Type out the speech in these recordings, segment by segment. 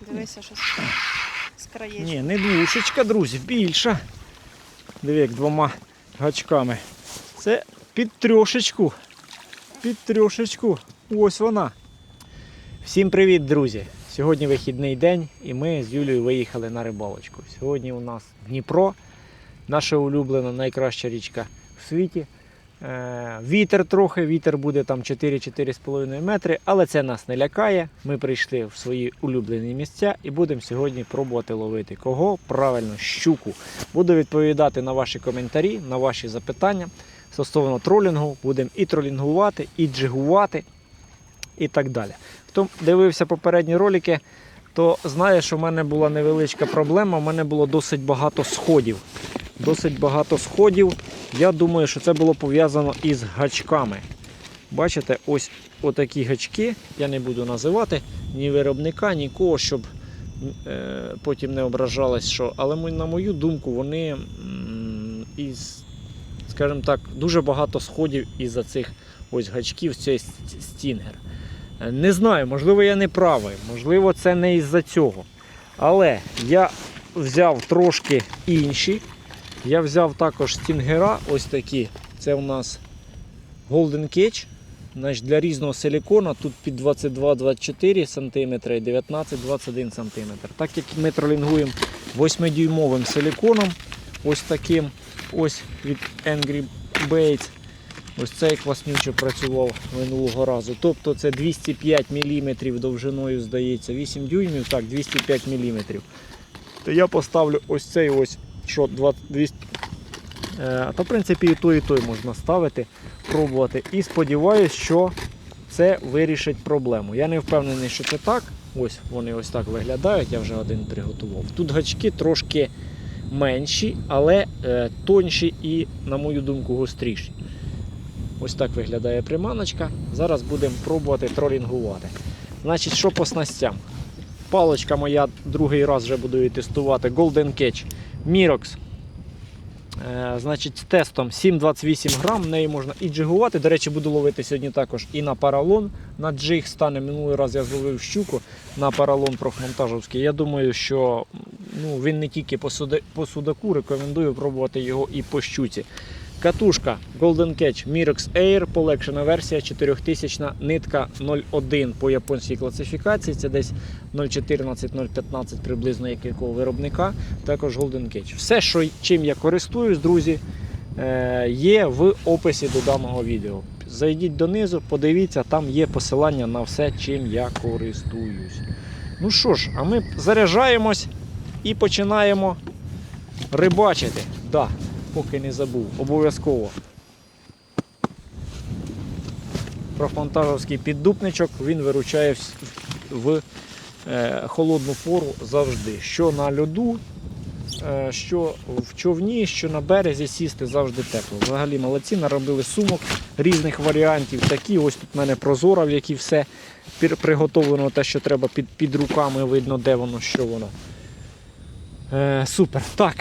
Дивися, що з, краєчка. Ні, не двушечка, друзі, більша. Диви, як двома гачками. Це під трьошечку. Під трьошечку. Ось вона. Всім привіт, друзі! Сьогодні вихідний день і ми з Юлією виїхали на рибалочку. Сьогодні у нас Дніпро, наша улюблена найкраща річка в світі. Е, Вітер трохи, вітер буде там 4-4,5 метри, але це нас не лякає. Ми прийшли в свої улюблені місця і будемо сьогодні пробувати ловити кого? Правильно, щуку. Буду відповідати на ваші коментарі, на ваші запитання стосовно тролінгу. Будемо і тролінгувати, і джигувати, і так далі. Хто дивився попередні ролики, то знає, що в мене була невеличка проблема. У мене було досить багато сходів. Досить багато сходів. Я думаю, що це було пов'язано із гачками. Бачите, ось отакі гачки. Я не буду називати ні виробника, нікого, щоб е, потім не ображалось, що. Але на мою думку, вони із, скажімо так, дуже багато сходів із-за цих ось гачків, цей стінгер. Е, Не знаю, можливо, я не правий, можливо, це не із-за цього. Але я взяв трошки інші. Я взяв також стінгера, ось такі. Це у нас Golden Cage. Значить, для різного силікона тут під 22-24 см і 19-21 см. Так як ми тролінгуємо 8-дюймовим силіконом, ось таким ось від Angry Baits. Ось цей класнюче працював минулого разу. Тобто це 205 мм довжиною, здається, 8 дюймів, так, 205 мм. То я поставлю ось цей ось що 200. Е, Та в принципі і той, і той можна ставити, пробувати. І сподіваюся, що це вирішить проблему. Я не впевнений, що це так. Ось вони ось так виглядають, я вже один приготував. Тут гачки трошки менші, але е, тонші і, на мою думку, гостріші. Ось так виглядає приманочка. Зараз будемо пробувати тролінгувати. Значить, що по снастям? Паличка моя другий раз вже буду її тестувати. Golden Catch Mirox. Е, значить, з тестом 7,28 грам. Неї можна і джигувати. До речі, буду ловити сьогодні також і на паралон. На джиг стане. Минулий раз я зловив щуку на паралон профмонтажовський. Я думаю, що ну, він не тільки по судаку, рекомендую пробувати його і по щуці. Катушка Golden Catch Mirox Air, полегшена версія 4000 нитка 0,1 по японській класифікації. Це десь 0,14-0,15 приблизно як якого виробника. Також Golden Catch. Все, що, чим я користуюсь, друзі, е, є в описі до даного відео. Зайдіть донизу, подивіться, там є посилання на все, чим я користуюсь. Ну що ж, а ми заряджаємось і починаємо рибачити. Да, поки не забув, обов'язково. Профмонтажовський піддупничок він виручає в, е, холодну пору завжди. Що на льоду, е, що в човні, що на березі сісти завжди тепло. Взагалі молодці, наробили сумок різних варіантів. Такі ось тут в мене прозора, в якій все приготовлено, те, що треба під, під руками, видно, де воно, що воно. Е, супер. Так,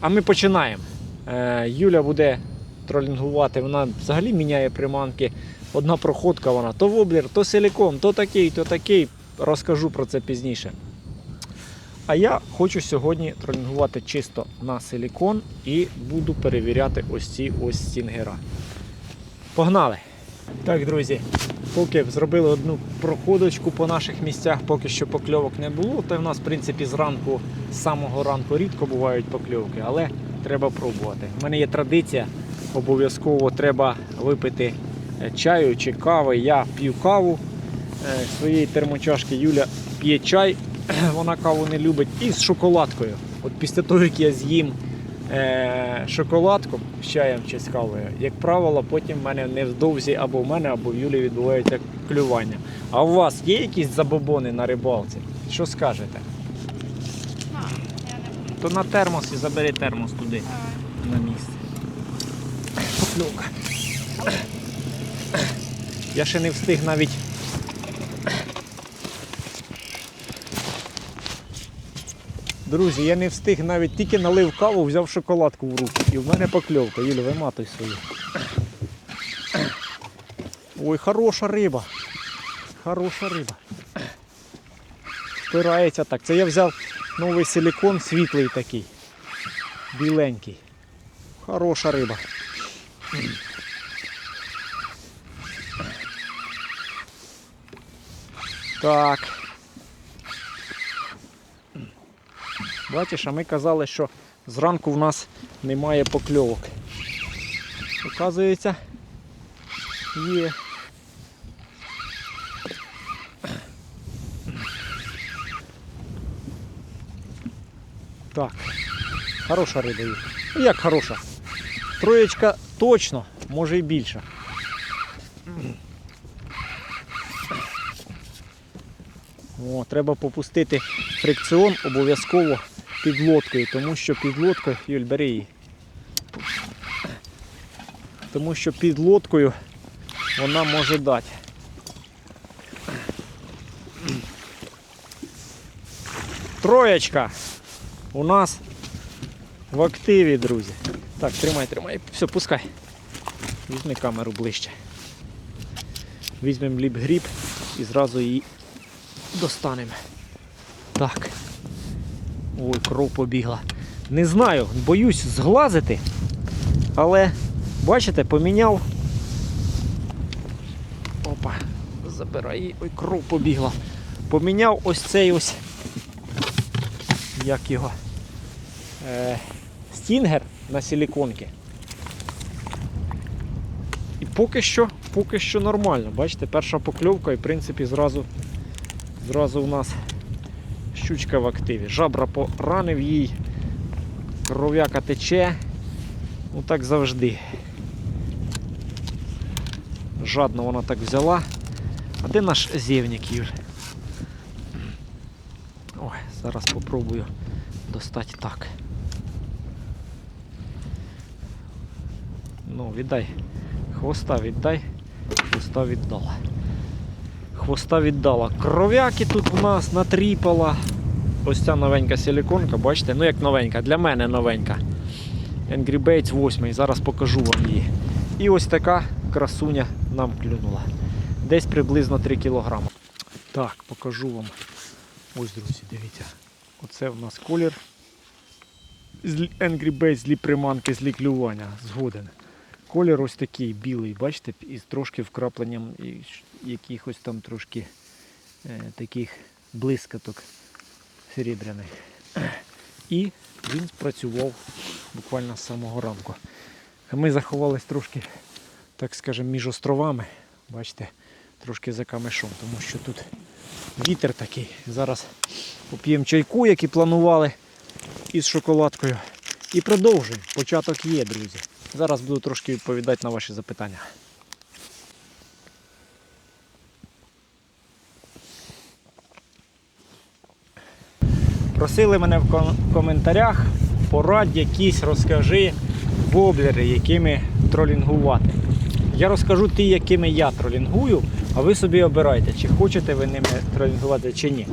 а ми починаємо. Е, Юля буде тролінгувати, вона взагалі міняє приманки. Одна проходка вона, то воблер, то силікон, то такий, то такий. Розкажу про це пізніше. А я хочу сьогодні тролінгувати чисто на силікон і буду перевіряти ось ці ось стінгера. Погнали! Так, друзі, поки зробили одну проходочку по наших місцях, поки що покльовок не було. Та в нас, в принципі, зранку, з самого ранку рідко бувають покльовки, але треба пробувати. У мене є традиція, обов'язково треба випити е, чаю чи кави. Я п'ю каву е, з своєї термочашки. Юля п'є чай, вона каву не любить, і з шоколадкою. От після того, як я з'їм е, шоколадку з чаєм чи з кавою, як правило, потім в мене невдовзі або в мене, або в Юлі відбувається клювання. А у вас є якісь забобони на рибалці? Що скажете? То на термос і забери термос туди на місце. Покльовка. Я ще не встиг навіть. Друзі, я не встиг навіть тільки налив каву, взяв шоколадку в руку. І в мене покльовка. Юля, виматуй свою. Ой, хороша риба. Хороша риба. Впирається так. Це я взяв новий силікон світлий такий. Біленький. Хороша риба. Так. Бачиш, а ми казали, що зранку в нас немає покльовок. Оказується, є. Так. Хороша риба є. Ну, Як хороша? Троєчка точно, може і більше. О, треба попустити фрикціон обов'язково під лодкою, тому що під лодкою, Юль, бери її. Тому що під лодкою вона може дати. Троєчка у нас в активі, друзі. Так, тримай, тримай. Все, пускай. Візьми камеру ближче. Візьмемо ліп-гріб і зразу її достанемо. Так. Ой, кров побігла. Не знаю, боюсь зглазити, але бачите, поміняв. Опа, забирай її. Ой, кров побігла. Поміняв ось цей ось. Як його? Е, стінгер на силіконки. І поки що, поки що нормально. Bачите, перша покльовка і в принципі зразу, зразу у нас щучка в активі. Жабра поранив їй, кров'яка тече. Ну так завжди. Жадно вона так взяла. А де наш зєвник, Юль? Зараз попробую достати так. Ну, віддай. Хвоста віддай. Хвоста віддала. Хвоста віддала. Кров'яки тут у нас натріпала. Ось ця новенька силіконка, бачите? Ну як новенька, для мене новенька. Angry Baits 8, зараз покажу вам її. І ось така красуня нам клюнула. Десь приблизно 3 кг. Так, покажу вам. Ось, друзі, дивіться. Оце в нас колір. Angry Baits з приманки, з клювання. Згоден. Колір ось такий білий, бачите, із трошки вкрапленням якихось там трошки е, таких блискаток серебряних. І він спрацював буквально з самого ранку. Ми заховались трошки, так скажемо, між островами. Бачите, трошки за камешом, тому що тут вітер такий. Зараз поп'ємо чайку, як і планували, із шоколадкою. І продовжуємо. Початок є, друзі. Зараз буду трошки відповідати на ваші запитання. Просили мене в коментарях порадь якісь розкажи воблери, якими тролінгувати. Я розкажу ті, якими я тролінгую, а ви собі обирайте, чи хочете ви ними тролінгувати, чи ні.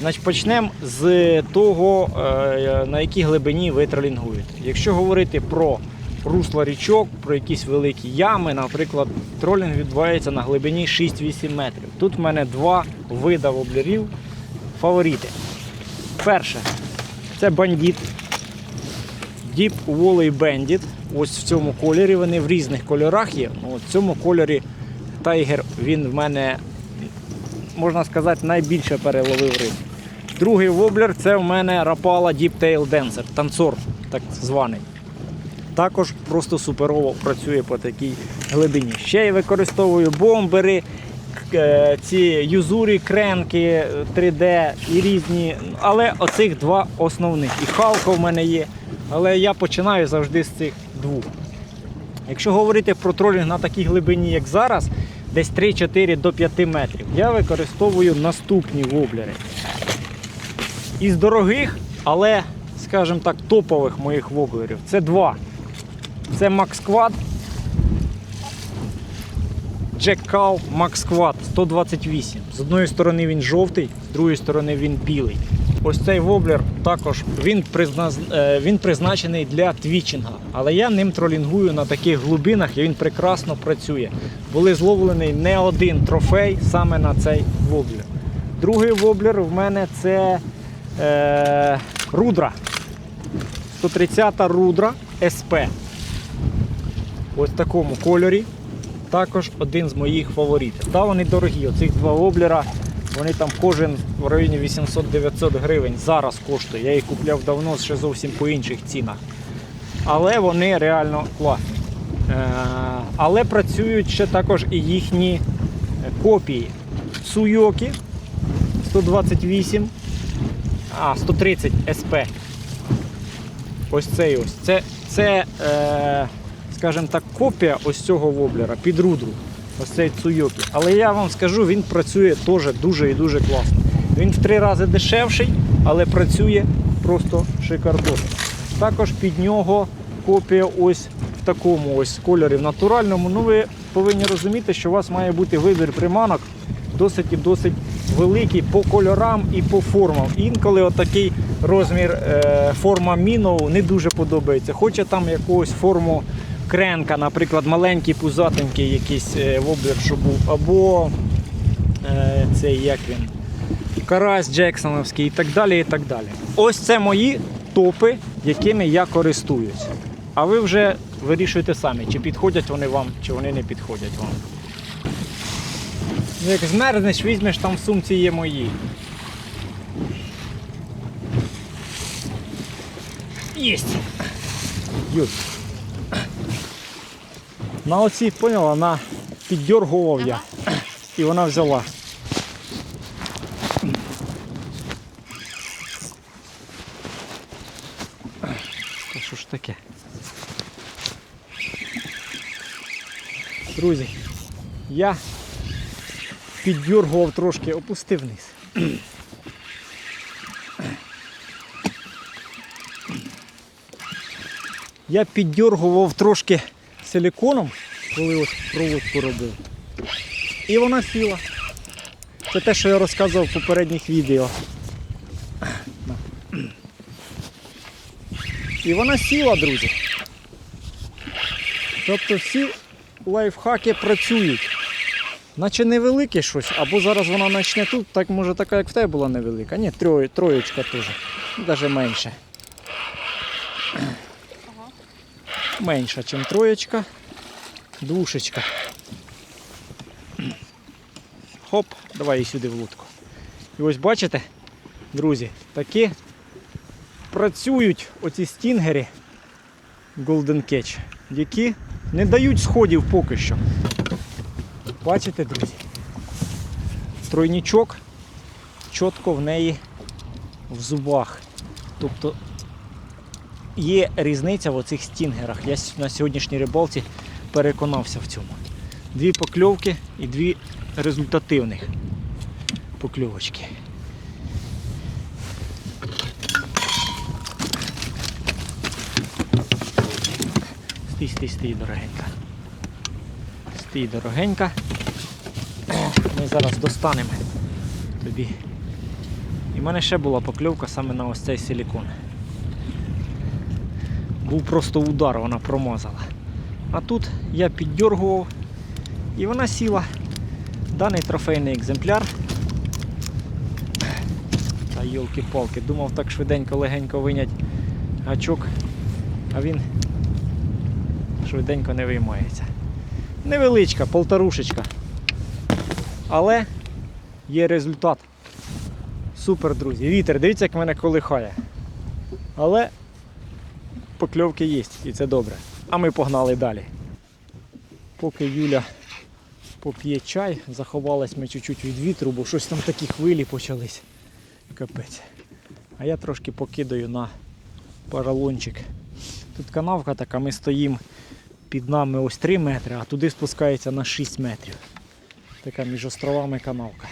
Значить, почнемо з того, е, на якій глибині ви тролінгуєте. Якщо говорити про русло річок, про якісь великі ями, наприклад, тролінг відбувається на глибині 6-8 метрів. Тут в мене два вида воблерів фаворити. Перше, це бандит. Deep Wally Bandit. Ось в цьому кольорі. Вони в різних кольорах є. Ну, от в цьому кольорі Tiger він в мене, можна сказати, найбільше переловив риб. Другий воблер це в мене Rapala Deep Tail Dancer, танцор так званий. Також просто суперово працює по такій глибині. Ще я використовую бомбери, е, ці юзурі, кренки 3D і різні. Але оцих два основних. І халка в мене є. Але я починаю завжди з цих двох. Якщо говорити про тролінг на такій глибині, як зараз, десь 3-4 до 5 метрів, я використовую наступні воблери. Із дорогих, але, скажімо так, топових моїх воблерів. Це два. Це Max Quad. Jack Max Quad 128. З одної сторони він жовтий, з другої сторони він білий. Ось цей воблер також він, призназ... е, він призначений для твічинга. Але я ним тролінгую на таких глибинах і він прекрасно працює. Були зловлений не один трофей саме на цей воблер. Другий воблер в мене це е... рудра. 130 рудра СП. Ось в такому кольорі. Також один з моїх фаворитів. Та вони дорогі. Оцих два воблера, вони там кожен в районі 800-900 гривень зараз коштує. Я їх купляв давно ще зовсім по інших цінах. Але вони реально класні. Е, але працюють ще також і їхні копії. Суйоки 128, а 130 СП. Ось цей ось. Це, це е, скажімо так, копія ось цього воблера під рудру. Ось цей Цуйокі. Але я вам скажу, він працює теж дуже і дуже класно. Він в три рази дешевший, але працює просто шикардосно. Також під нього копія ось в такому ось кольорі натуральному. Ну ви повинні розуміти, що у вас має бути вибір приманок досить і досить великий по кольорам і по формам. Інколи отакий розмір е, форма міноу не дуже подобається. Хоче там якогось форму кренка, наприклад, маленький пузатенький якийсь е, воблер, що був, або е, цей як він. Карась Джексоновський і так далі. і так далі. Ось це мої топи, якими я користуюсь. А ви вже вирішуєте самі, чи підходять вони вам, чи вони не підходять вам. Ну, Як змерзнеш, візьмеш, там в сумці є мої. Єсть! Юр. На оці, поняла, на піддергував я. І вона взяла. Та що ж таке? Друзі, я піддергував трошки, опустив вниз. Я піддергував трошки силиконом, коли ось проводку робив. І вона сіла. Це те, що я розказував в попередніх відео. І вона сіла, друзі. Тобто всі лайфхаки працюють. Наче невелике щось, або зараз вона почне тут, так може така, як в тебе була невелика. Ні, троє, троєчка теж. Навіть менше. Ага. Менша, ніж троєчка. Двушечка. Хоп, давай її сюди в лодку. І ось бачите, друзі, такі працюють оці стінгери Golden Catch, які не дають сходів поки що. Бачите, друзі? Тройнічок чітко в неї в зубах. Тобто є різниця в оцих стінгерах. Я на сьогоднішній рибалці переконався в цьому. Дві покльовки і дві результативних покльовочки. Стій, стій, стій, дорогенька. Стій, дорогенька. Ми зараз достанемо тобі. І в мене ще була покльовка саме на ось цей силікон. Був просто удар, вона промазала. А тут я піддергував і вона сіла. Даний трофейний екземпляр. Та йолки-палки, думав так швиденько легенько винять гачок, а він швиденько не виймається. Невеличка, полторушечка. Але є результат. Супер, друзі. Вітер, дивіться, як мене колихає. Але покльовки є, і це добре. А ми погнали далі. Поки Юля поп'є чай, заховались ми чуть-чуть від вітру, бо щось там такі хвилі почались. Капець. А я трошки покидаю на поролончик. Тут канавка така, ми стоїмо під нами ось 3 метри, а туди спускається на 6 метрів. Така між островами канавка.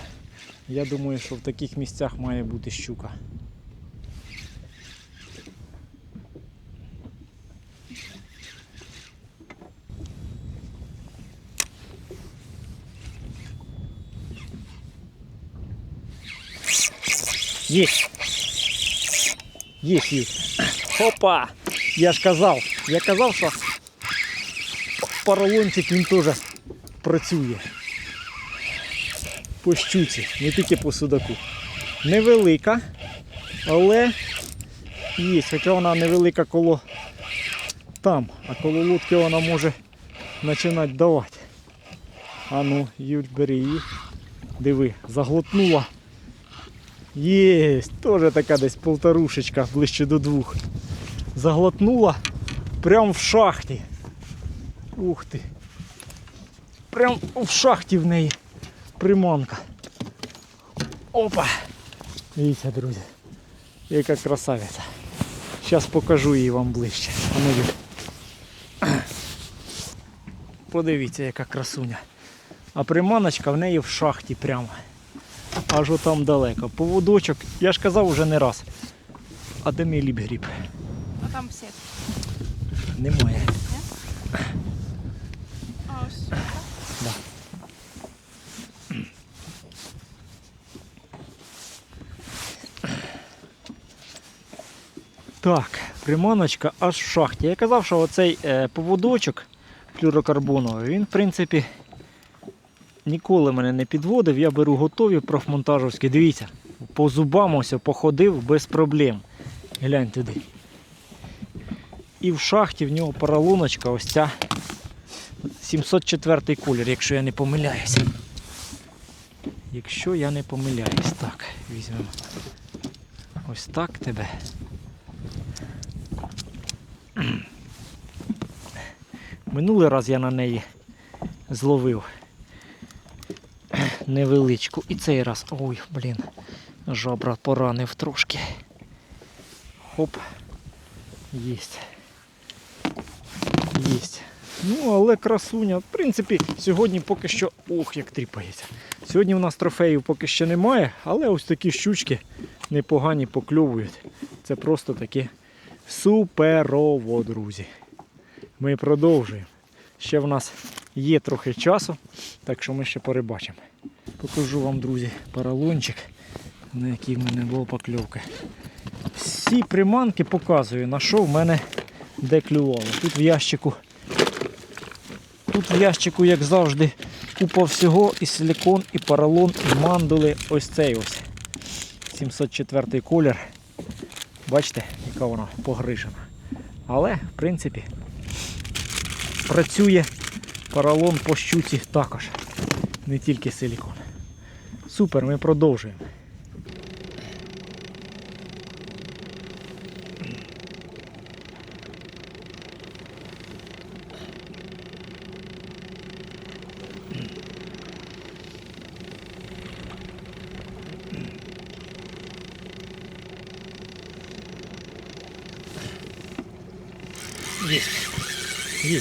Я думаю, що в таких місцях має бути щука. Є. Є, є. Хопа! Я ж казав, я казав, що поролончик він теж працює. По щуці, не тільки по судаку. Невелика, але є, хоча вона невелика коло там, а коло лодки вона може починати давати. А ну, Юль, бери її. Диви, заглотнула. Єсть, теж така десь полторушечка, ближче до двох. Заглотнула прям в шахті. Ух ти. Прям в шахті в неї приманка. Опа! Дивіться, друзі. Яка красавиця. Зараз покажу її вам ближче. Ну. Подивіться, яка красуня. А приманочка в неї в шахті прямо. Аж отам далеко. Поводочок, я ж казав уже не раз. А де мій ліп-гріб? А там все. Немає. А ось. сюди. Так, приманочка аж в шахті. Я казав, що оцей е, поводочок флюрокарбоновий, він, в принципі, ніколи мене не підводив. Я беру готові профмонтажовські. Дивіться, по зубам ось походив без проблем. Глянь туди. І в шахті в нього поролоночка ось ця 704 колір, якщо я не помиляюся. Якщо я не помиляюсь, так, візьмемо. Ось так тебе. Минулий раз я на неї зловив невеличку. І цей раз. Ой, блін, жабра поранив трошки. Хоп. Єсть. Єсть. Ну, але красуня. В принципі, сьогодні поки що. Ох, як тріпається. Сьогодні у нас трофеїв поки що немає, але ось такі щучки непогані покльовують. Це просто таке суперово, друзі. Ми продовжуємо. Ще в нас є трохи часу, так що ми ще порибачимо. Покажу вам, друзі, поролончик, на який в мене була покльовка. Всі приманки показую, на що в мене де клювало. Тут в ящику. Тут в ящику, як завжди, купа всього, і силикон, і поролон, і мандули. Ось цей ось. 704 колір. Бачите, яка вона погрижена. Але, в принципі, працює поролон по щуці також. Не тільки силікон. Супер, ми продовжуємо. Є. Є.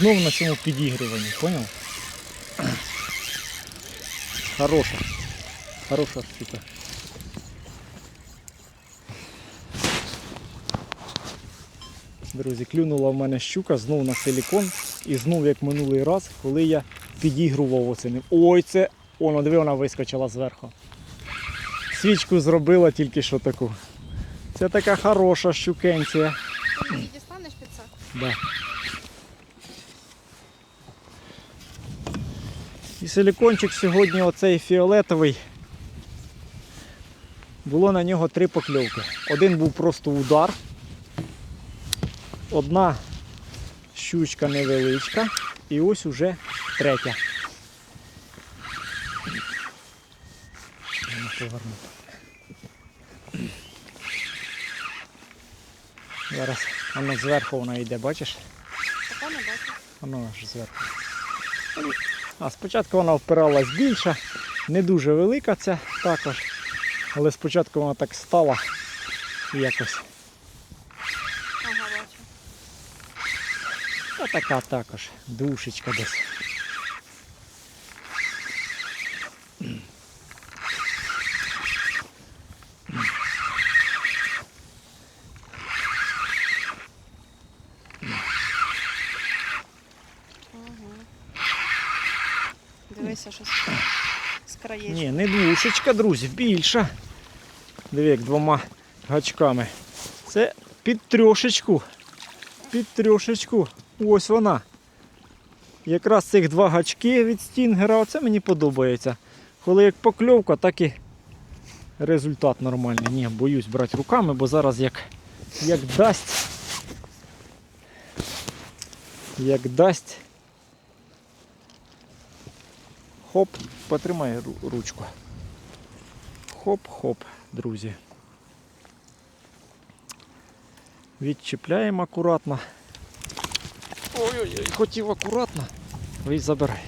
Знов на цьому підігруванні, поняв? Хороша. Хороша штука. Друзі, клюнула в мене щука знов на силікон і знов як минулий раз, коли я підігрував оце ним. Ой, це. Воно, диви, вона вискочила зверху. Свічку зробила тільки що таку. Це така хороша щукенція. Ти її дістанеш під це? Да. Силікончик сьогодні оцей фіолетовий. Було на нього три покльовки. Один був просто удар. Одна щучка невеличка. І ось уже третя. Зараз воно зверху вона йде, бачиш? Воно аж зверху. А спочатку вона впиралась більше, не дуже велика ця також. Але спочатку вона так стала і якось. Ага, бачу. А така також, душечка десь. Угу. Дивися, що з, з краєчку. Ні, не душечка, друзі, більша. Диви, як двома гачками. Це під трьошечку. Під трьошечку. Ось вона. Якраз цих два гачки від стінгера, оце мені подобається. Коли як покльовка, так і результат нормальний. Ні, боюсь брати руками, бо зараз як, як дасть. Як дасть. Хоп, потримай ручку. Хоп-хоп, друзі. Відчіпляємо акуратно. Ой-ой-ой, хотів акуратно. Ви забирай.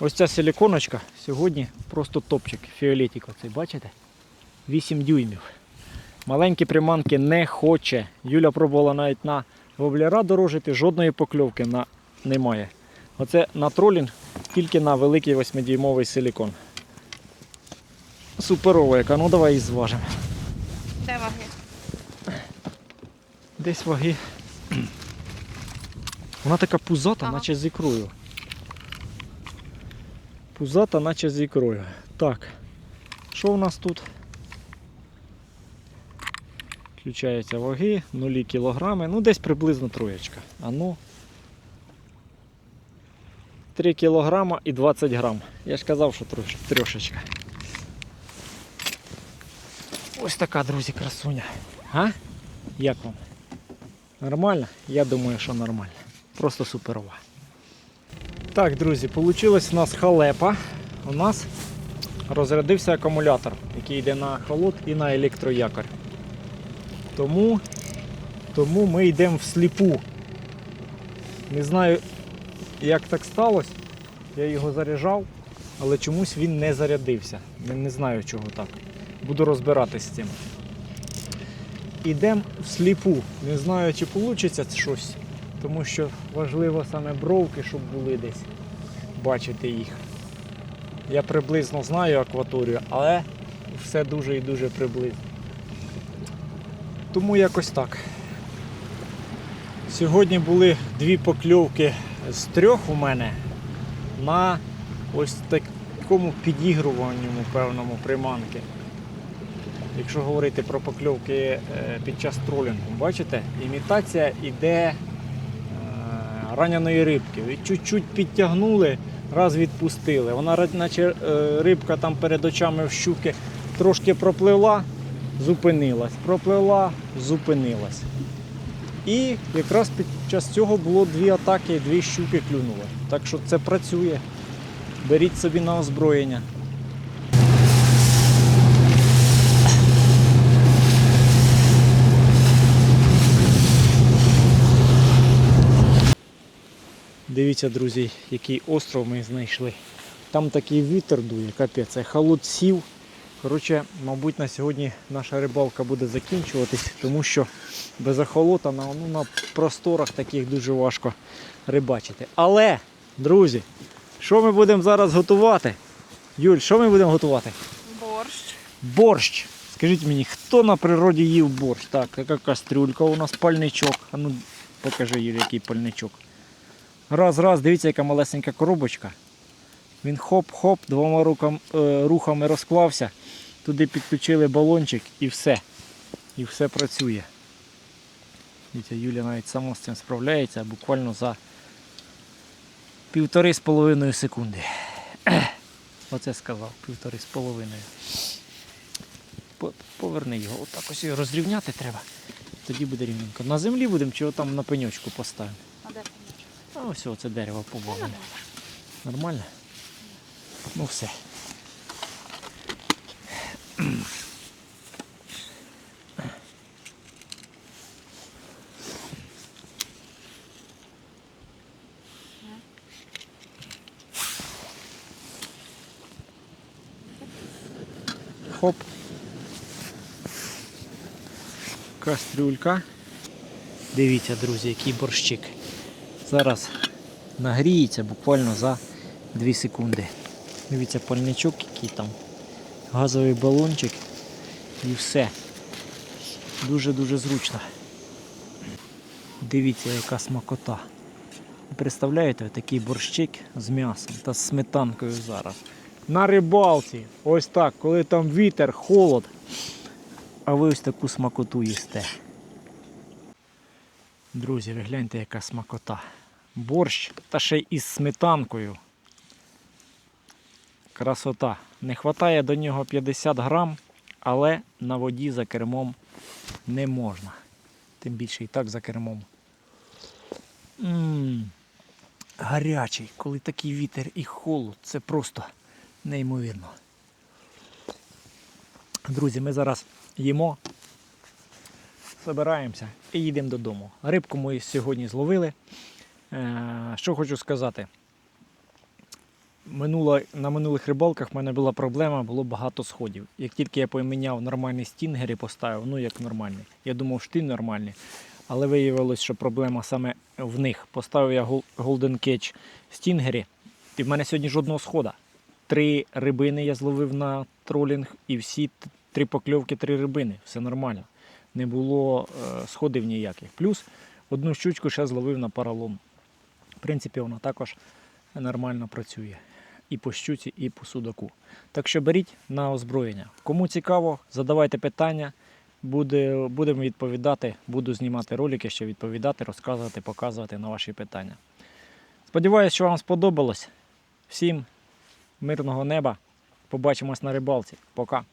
Ось ця силіконочка сьогодні просто топчик. Фіолетик оцей, бачите? 8 дюймів. Маленькі приманки не хоче. Юля пробувала навіть на воблера дорожити, жодної покльовки на... немає. Оце на тролінг тільки на великий 8-дюймовий силікон. Суперова яка, ну давай її зважимо. Де ваги? Десь ваги. Вона така пузата, Ага. наче з ікрою. Пузата, наче з ікрою. Так. Що у нас тут? Включаються ваги, 0 кілограми, ну десь приблизно троєчка. А ну. 3 кілограма і 20 грам. Я ж казав, що трошечка. Ось така, друзі, красуня. А? Як вам? Нормально? Я думаю, що нормально. Просто суперова. Так, друзі, вийшла у нас халепа. У нас розрядився акумулятор, який йде на холод і на електроякор. Тому, тому ми йдемо всліпу. Не знаю, як так сталося. Я його заряджав, але чомусь він не зарядився. Не, не знаю, чого так. Буду розбиратись з цим. Ідемо всліпу. Не знаю, чи вийде щось, тому що важливо саме бровки, щоб були десь. Бачити їх. Я приблизно знаю акваторію, але все дуже і дуже приблизно. Тому якось так. Сьогодні були дві покльовки з трьох у мене на ось такому підігруванню певному приманки. Якщо говорити про покльовки е, під час тролінгу, бачите, імітація йде е, раненої рибки. Чуть-чуть підтягнули, раз відпустили. Вона наче е, рибка там перед очами в щуки трошки пропливла, зупинилась, пропливла, зупинилась. І якраз під час цього було дві атаки, дві щуки клюнули. Так що це працює. Беріть собі на озброєння. Дивіться, друзі, який остров ми знайшли. Там такий вітер дує, капець, холод сів. Коротше, мабуть, на сьогодні наша рибалка буде закінчуватись, тому що без охолота на, ну, на просторах таких дуже важко рибачити. Але, друзі, що ми будемо зараз готувати? Юль, що ми будемо готувати? Борщ. Борщ. Скажіть мені, хто на природі їв борщ? Так, така кастрюлька у нас пальничок. А ну покажи Юрій, який пальничок. Раз, раз, дивіться, яка малесенька коробочка. Він хоп-хоп, двома рукам, е, рухами розклався. Туди підключили балончик і все. І все працює. Дивіться, Юля навіть сама з цим справляється буквально за півтори з половиною секунди. Оце сказав, півтори з половиною. Поверни його. Отак ось його розрівняти треба. Тоді буде рівненько. На землі будемо чи там на пеньочку поставимо. А де пеньочок? А ось оце дерево побовлене. Нормально? Ну все. Хоп. Кастрюлька. Дивіться, друзі, який борщик. Зараз нагріється буквально за 2 секунди. Дивіться, пальничок, який там, газовий балончик і все. Дуже-дуже зручно. Дивіться, яка смакота. Представляєте, такий борщик з м'ясом та з сметанкою зараз. на рибалці. Ось так, коли там вітер, холод. А ви ось таку смакоту їсте. Друзі, ви гляньте, яка смакота. Борщ та ще й із сметанкою. Красота. Не вистачає до нього 50 грам, але на воді за кермом не можна. Тим більше і так за кермом. Ммм, гарячий, коли такий вітер і холод, це просто неймовірно. Друзі, ми зараз їмо, збираємося і їдемо додому. Рибку ми сьогодні зловили. Е, Що хочу сказати. Минуло, на минулих рибалках в мене була проблема, було багато сходів. Як тільки я поміняв нормальний стінгер і поставив, ну як нормальний, я думав, ти нормальний. Але виявилось, що проблема саме в них. Поставив я Golden Catch стінгері, і в мене сьогодні жодного схода. Три рибини я зловив на тролінг, і всі три покльовки, три рибини. Все нормально. Не було е, сходів ніяких. Плюс одну щучку ще зловив на паралон. В принципі, вона також нормально працює. І по щуці, і по судаку. Так що беріть на озброєння. Кому цікаво, задавайте питання. Буде, будемо відповідати, буду знімати ролики, ще відповідати, розказувати, показувати на ваші питання. Сподіваюсь, що вам сподобалось. Всім мирного неба. Побачимось на рибалці. Пока.